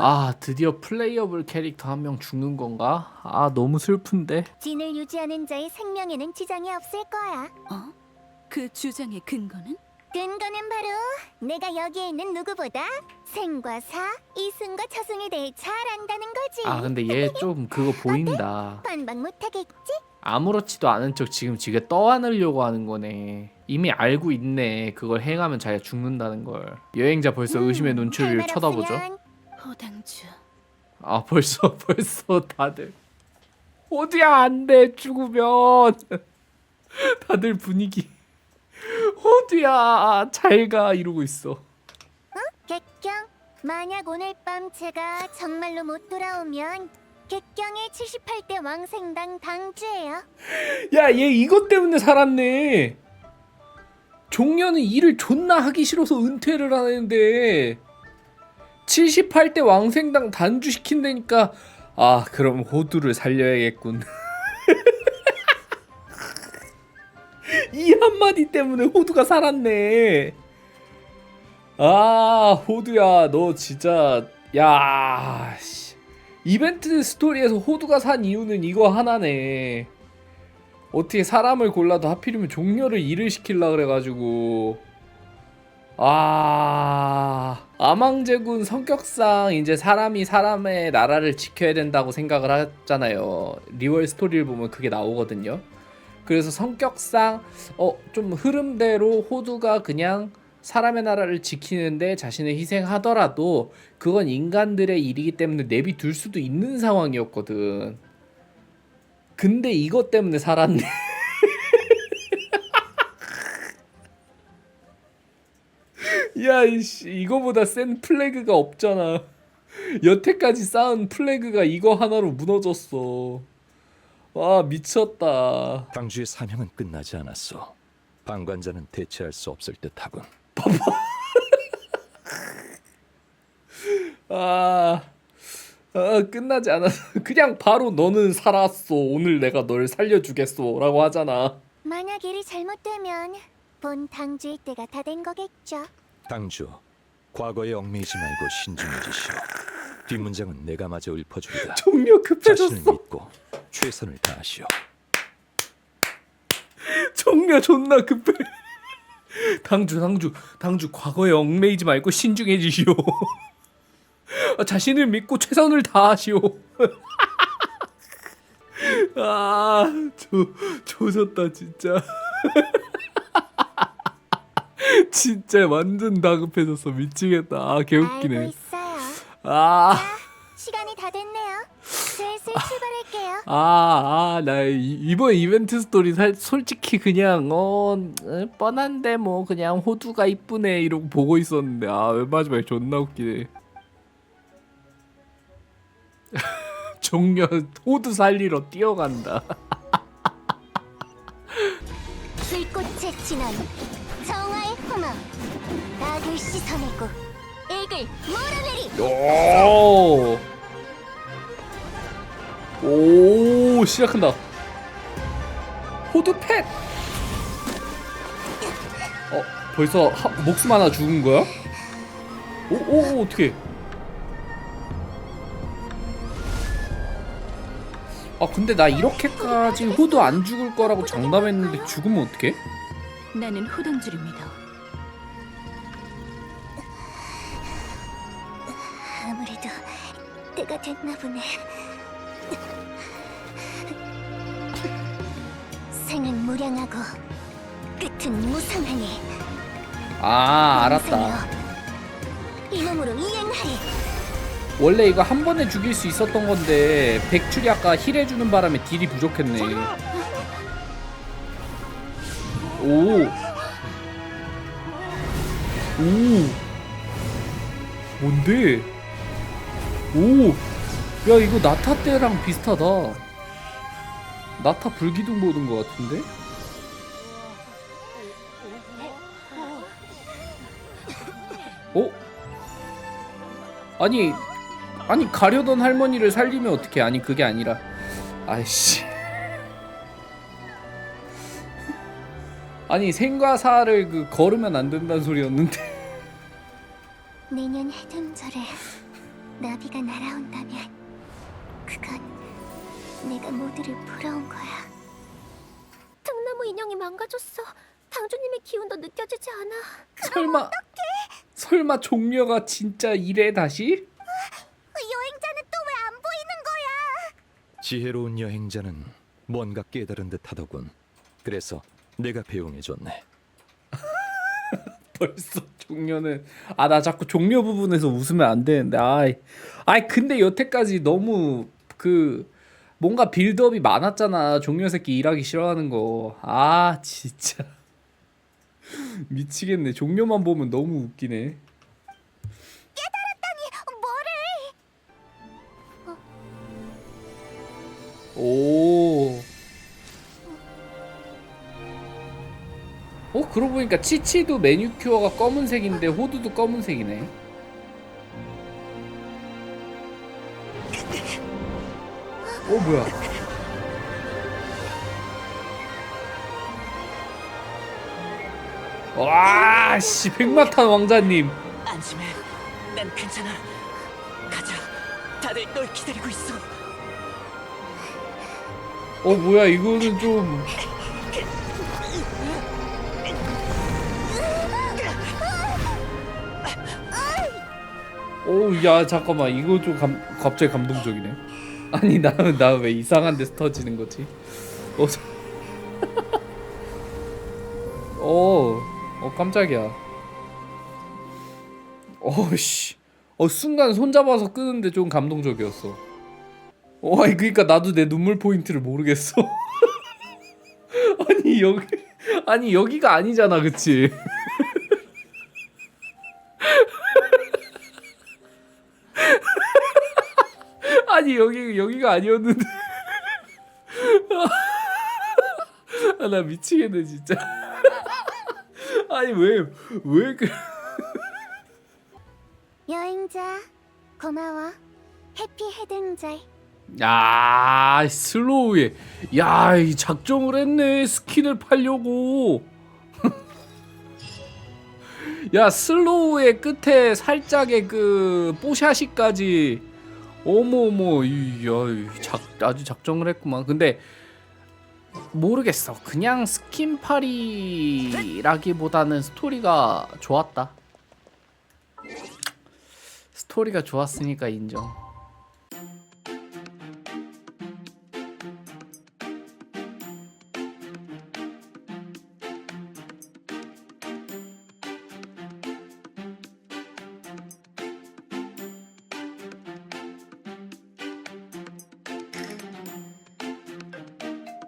아 드디어 플레이어블 캐릭터 한 명 죽는 건가? 아 너무 슬픈데 진을 유지하는 자의 생명에는 지장이 없을 거야. 어? 그 주장의 근거는? 근거는 바로 내가 여기에 있는 누구보다 생과 사, 이승과 처승에 대해 잘 안다는 거지. 아 근데 얘 좀 그거 보인다 반박 못하겠지? 아무렇지도 않은 척 지금 지게 떠안으려고 하는 거네 이미 알고 있네 그걸 행하면 자기가 죽는다는 걸 여행자 벌써 음, 의심의 할 눈초리를 말 쳐다보죠 없으면 호당주. 아 벌써 벌써 다들. 어디야 안돼 죽으면. 다들 분위기. 어디야? 잘가 이러고 있어. 객경, 만약 오늘 밤 제가 정말로 못 돌아오면 객경의 78대 왕생당 당주예요. 야 얘 이것 때문에 살았네. 종려는 일을 존나 하기 싫어서 은퇴를 하는데 78대 왕생당 단주시킨다니까. 아 그럼 호두를 살려야겠군. 이 한마디 때문에 호두가 살았네. 아 호두야 너 진짜 야 씨. 이벤트 스토리에서 호두가 산 이유는 이거 하나네. 어떻게 사람을 골라도 하필이면 종려를 일을 시킬라 그래가지고 아 아망제군 성격상 이제 사람이 사람의 나라를 지켜야 된다고 생각을 하잖아요. 리월 스토리를 보면 그게 나오거든요. 그래서 성격상 어 좀 흐름대로 호두가 그냥 사람의 나라를 지키는데 자신을 희생하더라도 그건 인간들의 일이기 때문에 내비둘 수도 있는 상황이었거든. 근데 이것 때문에 살았네. 야, 이씨, 이거보다 센 플래그가 없잖아. 여태까지 쌓은 플래그가 이거 하나로 무너졌어. 와, 미쳤다. 당주의 사명은 끝나지 않았어. 방관자는 대체할 수 없을 듯하군. 아, 아 끝나지 않았어. 그냥 바로 너는 살았어. 오늘 내가 널 살려주겠어. 라고 하잖아. 만약 일이 잘못되면 본 당주일 때가 다 된 거겠죠. 당주, 과거에 얽매이지 말고 신중해지시오. 뒷문장은 내가 마저 읊어주리다. 종료 자신을 급해졌어. 믿고 최선을 다하시오. 정려 존나 급해. 당주 당주 당주 과거에 얽매이지 말고 신중해지시오. 아, 자신을 믿고 최선을 다하시오. 아, 조 조졌다 진짜. 진짜 완전 다급해졌어 미치겠다. 아 알고 개웃기네. 있어요. 아. 시간이 다 됐네요. 슬슬 출발할게요. 아, 아, 나 이- 이번 이벤트 스토리 살, 솔직히 그냥 어 에, 뻔한데 뭐 그냥 호두가 이쁘네 이러고 보고 있었는데 아 마지막에 존나 웃기네. 종려 호두 살리러 뛰어간다. 불꽃에 후망 낙을 씻어내고 액을 몰아내리 오. 오 시작한다. 호두 펫. 어 벌써 하, 목숨 하나 죽은 거야? 오 오 오, 어떻게? 아 근데 나 이렇게까지 호두 안 죽을 거라고 장담했는데 죽으면 어떡해? 나는 호당주를 믿어. 때가 됐나 보네 생은 무량하고 끝은 무상하니 아 알았다. 이 몸으로 이행하리 원래 이거 한 번에 죽일 수 있었던 건데 백줄이 아까 힐 해주는 바람에 딜이 부족했네. 오. 오. 뭔데? 오. 야 이거 나타 때랑 비슷하다. 나타 불기둥 보는 것 같은데? 어? 아니 아니 가려던 할머니를 살리면 어떻게 아니 그게 아니라 아이씨 아니 생과 사를 그 걸으면 안 된다는 소리였는데 내년 해등절에 나비가 날아온다면 그건 내가 모두를 불어온 거야. 등나무 인형이 망가졌어. 당주님의 기운도 느껴지지 않아. 설마 설마 종려가 진짜 이래 다시? 여행자는 또 왜 안 보이는 거야? 지혜로운 여행자는 뭔가 깨달은 듯하더군. 그래서 내가 배웅해줬네. 벌써 종려는. 아 나 자꾸 종려 부분에서 웃으면 안 되는데. 아이. 아이 근데 여태까지 너무 그 뭔가 빌드업이 많았잖아. 종려 새끼 일하기 싫어하는 거 아 진짜. 미치겠네. 종려만 보면 너무 웃기네. 오. 어 그러고 보니까 치치도 매니큐어가 검은색인데 호두도 검은색이네. 어 뭐야? 와, 씨 백마탄 왕자님. 안심해. 난 괜찮아. 가자. 다들 널 기다리고 있어. 어 뭐야 이거는 좀. 오야 잠깐만 이거 좀 감, 갑자기 감동적이네. 아니 나는 나왜 이상한 데서 터지는 거지? 어, 저- 어, 어 깜짝이야. 어씨, 어 순간 손 잡아서 끄는데 좀 감동적이었어. 어, 아니 그러니까 나도 내 눈물 포인트를 모르겠어. 아니 여기 아니 여기가 아니잖아, 그치? 여기 여기가 아니었는데. 아, 나 미치겠네 진짜. 아니 왜 왜 그? 여행자 고마워. 해피 헤등절. 야 슬로우에 야이 작정을 했네 스킨을 팔려고. 야 슬로우의 끝에 살짝의 그 뽀샤시까지 어머어머 이야 아주 작정을 했구만. 근데 모르겠어. 그냥 스킨팔이라기보다는 스토리가 좋았다. 스토리가 좋았으니까 인정